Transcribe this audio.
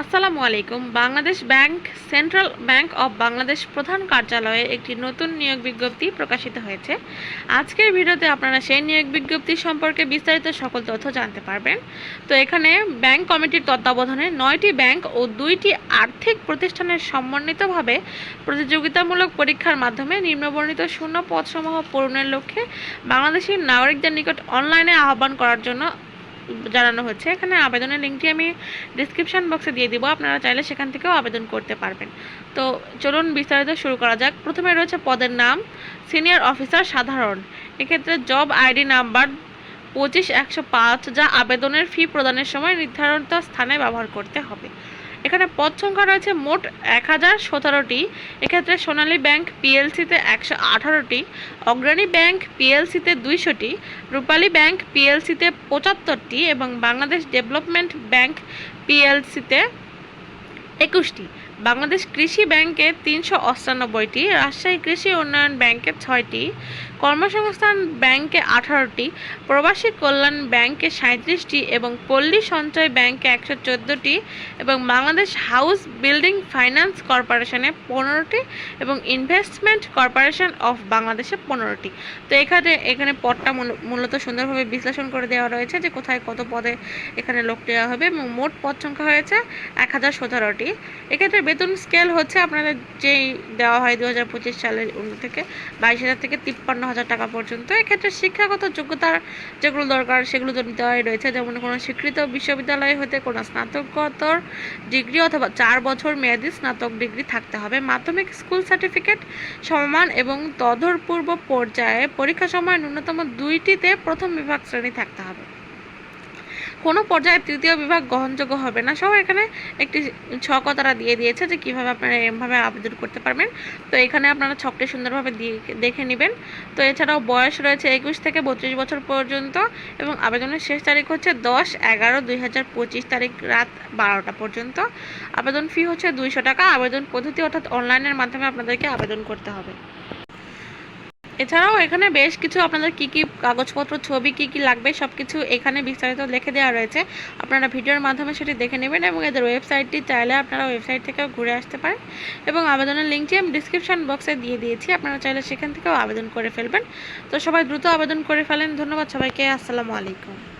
আসসালামু আলাইকুম। Bangladesh bank, central bank of Bangladesh প্রধান কার্যালয়ে একটি নতুন নিয়োগ বিজ্ঞপ্তি প্রকাশিত হয়েছে। আজকের ভিডিওতে আপনারা সেই নিয়োগ বিজ্ঞপ্তি সম্পর্কে বিস্তারিত সকল তথ্য জানতে পারবেন। তো এখানে ব্যাংক কমিটির তত্ত্বাবধানে নয়টি ব্যাংক ও দুইটি আর্থিক প্রতিষ্ঠানের সমন্বিতভাবে প্রতিযোগিতামূলক পরীক্ষার মাধ্যমে নিম্নবর্ণিত শূন্য পদসমূহ পূরণের লক্ষ্যে বাংলাদেশের নাগরিকদের নিকট অনলাইনে আহ্বান করার জন্য জানানো হচ্ছে। এখানে আবেদনের লিঙ্কটি আমি ডিসক্রিপশন বক্সে দিয়ে দিব। আপনারা চাইলে সেখান থেকেও আবেদন করতে পারবেন। তো চলুন বিস্তারিত শুরু করা যাক। প্রথমে রয়েছে পদের নাম। সিনিয়র অফিসার সাধারণ। এক্ষেত্রে জব আইডি নাম্বার পঁচিশ একশো পাঁচ যা আবেদনের ফি প্রদানের সময় নির্ধারিত স্থানে ব্যবহার করতে হবে। এখানে পদ সংখ্যা রয়েছে মোট এক হাজার সতেরোটি। এক্ষেত্রে সোনালী ব্যাংক পিএলসিতে একশো আঠারোটি, অগ্রণী ব্যাংক পিএলসিতে দুইশোটি, রূপালী ব্যাংক পিএলসিতে পঁচাত্তরটি এবং বাংলাদেশ ডেভেলপমেন্ট ব্যাংক পিএলসিতে একুশটি। বাংলাদেশ কৃষি ব্যাংকে তিনশো অষ্টানব্বইটি, রাজশাহী কৃষি উন্নয়ন ব্যাংকে ছয়টি, কর্মসংস্থান ব্যাংকে আঠারোটি, প্রবাসী কল্যাণ ব্যাংকে সাঁত্রিশটি এবং পল্লী সঞ্চয় ব্যাংকে একশো চোদ্দোটি এবং বাংলাদেশ হাউস বিল্ডিং ফাইন্যান্স কর্পোরেশনে পনেরোটি এবং ইনভেস্টমেন্ট কর্পোরেশন অফ বাংলাদেশে পনেরোটি। তো এখানে এখানে পদটা মূল- মূলত সুন্দরভাবে বিশ্লেষণ করে দেওয়া রয়েছে যে কোথায় কত পদে এখানে লোক দেওয়া হবে এবং মোট পদ সংখ্যা হয়েছে এক হাজার সতেরোটি। এক্ষেত্রে বেতন স্কেল হচ্ছে আপনাদের যেই দেওয়া হয় দু হাজার পঁচিশ সালের থেকে বাইশ হাজার থেকে তিপ্পান্ন হাজার টাকা পর্যন্ত। এক্ষেত্রে শিক্ষাগত যোগ্যতার যেগুলো দরকার সেগুলো তো দেওয়াই রয়েছে। যেমন কোনো স্বীকৃত বিশ্ববিদ্যালয় হতে কোনো স্নাতকোত্তর ডিগ্রি অথবা চার বছর মেয়াদী স্নাতক ডিগ্রি থাকতে হবে। মাধ্যমিক স্কুল সার্টিফিকেট সমমান এবং তদূরপূর্ব পর্যায়ে পরীক্ষা সময় ন্যূনতম দুইটিতে প্রথম বিভাগ শ্রেণি থাকতে হবে। কোনো পর্যায়ে তৃতীয় বিভাগ গ্রহণযোগ্য হবে না। সহ এখানে একটি ছকও তারা দিয়ে দিয়েছে যে কীভাবে আপনারা এভাবে আবেদন করতে পারবেন। তো এখানে আপনারা ছকটি সুন্দরভাবে দিয়ে, দেখে নেবেন। তো এছাড়াও বয়স রয়েছে একুশ থেকে বত্রিশ বছর পর্যন্ত এবং আবেদনের শেষ তারিখ হচ্ছে দশ এগারো দুই হাজার পঁচিশ তারিখ রাত বারোটা পর্যন্ত। আবেদন ফি হচ্ছে দুইশো টাকা। আবেদন পদ্ধতি অর্থাৎ অনলাইনের মাধ্যমে আপনাদেরকে আবেদন করতে হবে। এছাড়াও এখানে বেশ কিছু আপনাদের কি কি কাগজপত্র, ছবি কি কি লাগবে সব কিছু এখানে বিস্তারিত লিখে দেওয়া রয়েছে। আপনারা ভিডিওর মাধ্যমে সেটি দেখে নেবেন এবং এদের ওয়েবসাইটটি চাইলে আপনারা ওয়েবসাইট থেকেও ঘুরে আসতে পারেন এবং আবেদনের লিঙ্কটি আমি ডিসক্রিপশান বক্সে দিয়ে দিয়েছি। আপনারা চাইলে সেখান থেকেও আবেদন করে ফেলবেন। তো সবাই দ্রুত আবেদন করে ফেলেন। ধন্যবাদ সবাইকে। আসসালামু আলাইকুম।